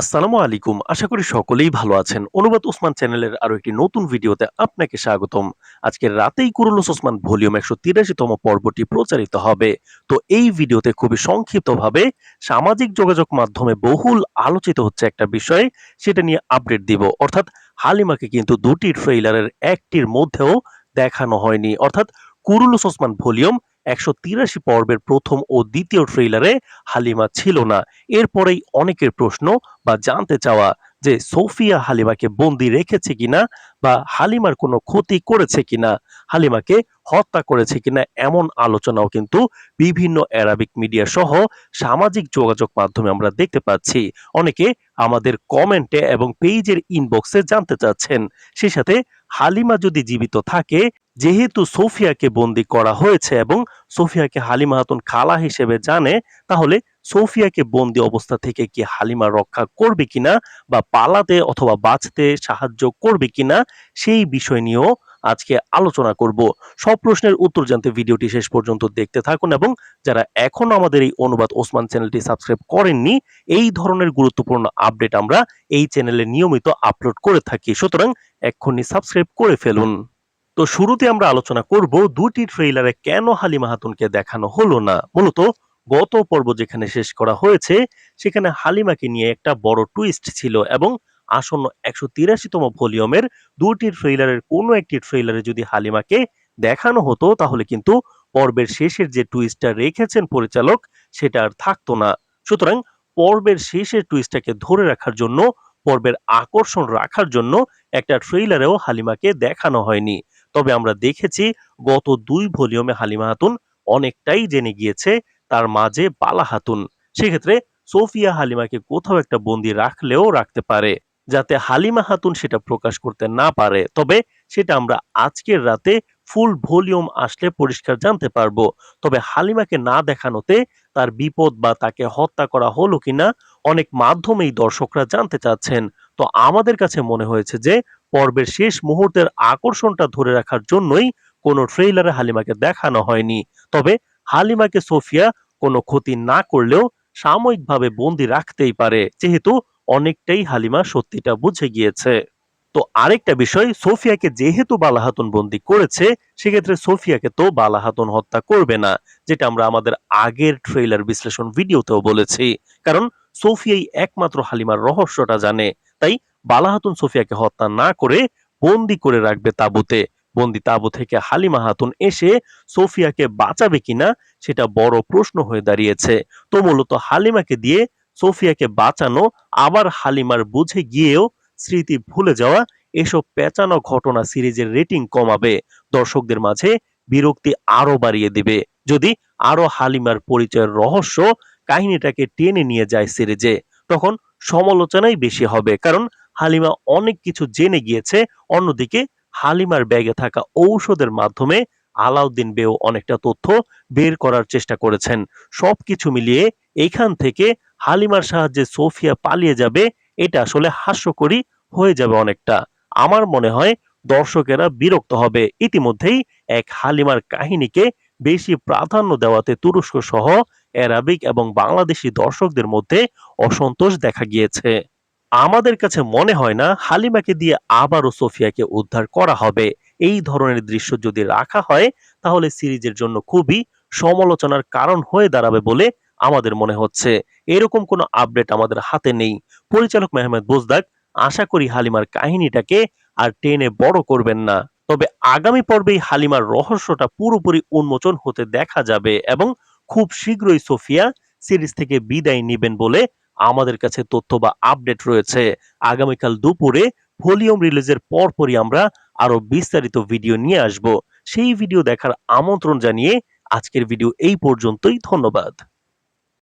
আসসালামু আলাইকুম। আশা করি সকলেই ভালো আছেন। অনুবাদ ওসমান চ্যানেলের আরও একটি নতুন ভিডিওতে আপনাকে স্বাগতম। আজকে রাতেই কুরুলুস ওসমান ভলিউম একশো তিরাশিতম পর্বটি প্রচারিত হবে। তো এই ভিডিওতে খুবই সংক্ষিপ্তভাবে সামাজিক যোগাযোগ মাধ্যমে বহুল আলোচিত হচ্ছে একটা বিষয়, সেটা নিয়ে আপডেট দিব। অর্থাৎ হালিমাকে কিন্তু দুটি ট্রেইলারের একটির মধ্যেও দেখানো হয়নি। অর্থাৎ কুরুলুস ওসমান ভলিউম একশো তিরাশি পর্বের প্রথম ও দ্বিতীয় ট্রেইলারে হালিমা ছিল না। এরপরেই অনেকের প্রশ্ন বা জানতে চাওয়া যে সোফিয়া হালিমাকে বন্দি রেখেছে কিনা বা হালিমার কোনো ক্ষতি করেছে কিনা, হালিমাকে হত্যা করেছে কিনা এমন আলোচনাও কিন্তু বিভিন্ন অ্যারাবিক মিডিয়া সহ সামাজিক যোগাযোগ মাধ্যমে আমরা দেখতে পাচ্ছি। অনেকে আমাদের কমেন্টে এবং পেজের ইনবক্সে জানতে চাচ্ছেন। সে সাথে হালিমা যদি জীবিত থাকে, যেহেতু সোফিয়াকে বন্দি করা হয়েছে এবং সোফিয়াকে হালিমা হাতুন খালা হিসেবে জানে, তাহলে সোফিয়াকে বন্দি অবস্থা থেকে কি হালিমা রক্ষা করবে কিনা বা পালাতে অথবা বাঁচতে সাহায্য করবে কিনা সেই বিষয় নিয়েও আজকে আলোচনা করব। সব প্রশ্নের উত্তর জানতে ভিডিওটি শেষ পর্যন্ত দেখতে থাকুন এবং যারা এখনও আমাদের এই অনুবাদ ওসমান চ্যানেলটি সাবস্ক্রাইব করেননি, এই ধরনের গুরুত্বপূর্ণ আপডেট আমরা এই চ্যানেলে নিয়মিত আপলোড করে থাকি। সুতরাং এক্ষুনি সাবস্ক্রাইব করে ফেলুন। তো শুরুতে আমরা আলোচনা করব দুটি ট্রেইলারে কেন হালিমা হাতুনকে দেখানো হলো না? মূলত গত পর্ব যেখানে শেষ করা হয়েছে, সেখানে হালিমাকে নিয়ে একটা বড় টুইস্ট ছিল এবং আসন্ন একশো তিরাশিতম ভলিউমের দুটি ট্রেইলারের কোনো একটি ট্রেইলারে যদি হালিমাকে দেখানো হতো, তাহলে কিন্তু পর্বের শেষের যে টুইস্টটা রেখেছেন পরিচালক, সেটা আর থাকতো না। সুতরাং পর্বের শেষের টুইস্টটাকে ধরে রাখার জন্য, পর্বের আকর্ষণ রাখার জন্য একটা ট্রেইলারেও হালিমাকে দেখানো হয়নি। তবে আমরা দেখেছি, গত দুই ভলিউমে হালিমা হাতুন অনেকটাই জেনে গিয়েছে তার মাঝে বালা হাতুন। সেক্ষেত্রে সোফিয়া হালিমাকে কোথাও একটা বন্দি রাখলেও রাখতে পারে, যাতে হালিমা হাতুন সেটা প্রকাশ করতে না পারে। তবে সেটা আমরা আজকের রাতে ফুল ভলিউম আসলে পরিষ্কার জানতে পারব। তবে হালিমাকে না দেখানোতে তার বিপদ বা তাকে হত্যা করা হলো কিনা অনেক মাধ্যমেই দর্শকরা জানতে চাচ্ছেন। তো আমাদের কাছে মনে হয়েছে যে পর্বের শেষ মুহূর্তের আকর্ষণটা ধরে রাখার জন্যই কোনো ট্রেইলারে হালিমাকে দেখানো হয়নি। তবে হালিমাকে সোফিয়া কোনো ক্ষতি না করলেও সাময়িকভাবে বন্দি রাখতেই পারে, যেহেতু অনেকটাই হালিমা সত্যিটা বুঝে গিয়েছে। তো আরেকটা বিষয়, সোফিয়াকে যেহেতু বালাহাতুন বন্দি করেছে, সেক্ষেত্রে সোফিয়াকে তো বালাহাতুন হত্যা করবে না, যেটা আমরা আমাদের আগের ট্রেইলার বিশ্লেষণ ভিডিওতেও বলেছি। কারণ সোফিয়াই একমাত্র হালিমার রহস্যটা জানে, তাই বালাহাতুন সোফিয়াকে হত্যা না করে বন্দি করে রাখবে তাবুতে। বন্দি তাবু থেকে হালিমা হাতুন এসে সোফিয়াকে বাঁচাবে কিনা সেটা বড় প্রশ্ন হয়ে দাঁড়িয়েছে। তো মূলত হালিমাকে দিয়ে সোফিয়াকে বাঁচানো, আবার হালিমার বুঝে গিয়েও স্মৃতি ভুলে যাওয়া এসব পেঁচানো ঘটনা সিরিজের রেটিং কমাবে। দর্শকদের মাঝে বিরক্তি আরও বাড়িয়ে দিবে। যদি আরও হালিমার পরিচয়ের রহস্য কাহিনীটাকে টেনে নিয়ে যায় সিরিজে, তখন সমালোচনাই বেশি হবে। কারণ হালিমা অনেক কিছু জেনে গিয়েছে, অন্যদিকে হালিমার ব্যাগে থাকা ঔষধের মাধ্যমে আলাউদ্দিন বেও অনেকটা তথ্য বের করার চেষ্টা করেছেন। সবকিছু মিলিয়ে এখান থেকে হালিমার সাহায্যে সোফিয়া পালিয়ে যাবে, এটা আসলে হাস্যকরী হয়ে যাবে অনেকটা। আমার মনে হয় দর্শকেরা বিরক্ত হবে। ইতিমধ্যেই এক হালিমার কাহিনীকে বেশি প্রাধান্য দেওয়াতে তুরস্ক সহ অ্যারাবিক এবং বাংলাদেশি দর্শকদের মধ্যে অসন্তোষ দেখা গিয়েছে। আমাদের কাছে মনে হয় না হালিমাকে দিয়ে আবারও সোফিয়াকে উদ্ধার করা হবে। এই ধরনের দৃশ্য যদি রাখা হয়, তাহলে সিরিজের জন্য খুবই সমালোচনার কারণ হয়ে দাঁড়াবে বলে আমাদের মনে হচ্ছে। এরকম কোনো আপডেট আমাদের হাতে নেই। পরিচালক মেহমেদ বোজদাক, আশা করি হালিমার কাহিনীটাকে আর টেনে বড় করবেন না। তবে আগামী পর্বেই হালিমার রহস্যটা পুরোপুরি উন্মোচন হতে দেখা যাবে এবং খুব শীঘ্রই সোফিয়া সিরিজ থেকে বিদায় নেবেন বলে আমাদের কাছে তথ্য বা আপডেট রয়েছে। আগামীকাল দুপুরে ভলিউম রিলিজের পরপরই আমরা আরও বিস্তারিত ভিডিও নিয়ে আসব। সেই ভিডিও দেখার আমন্ত্রণ জানিয়ে আজকের ভিডিও এই পর্যন্তই। ধন্যবাদ।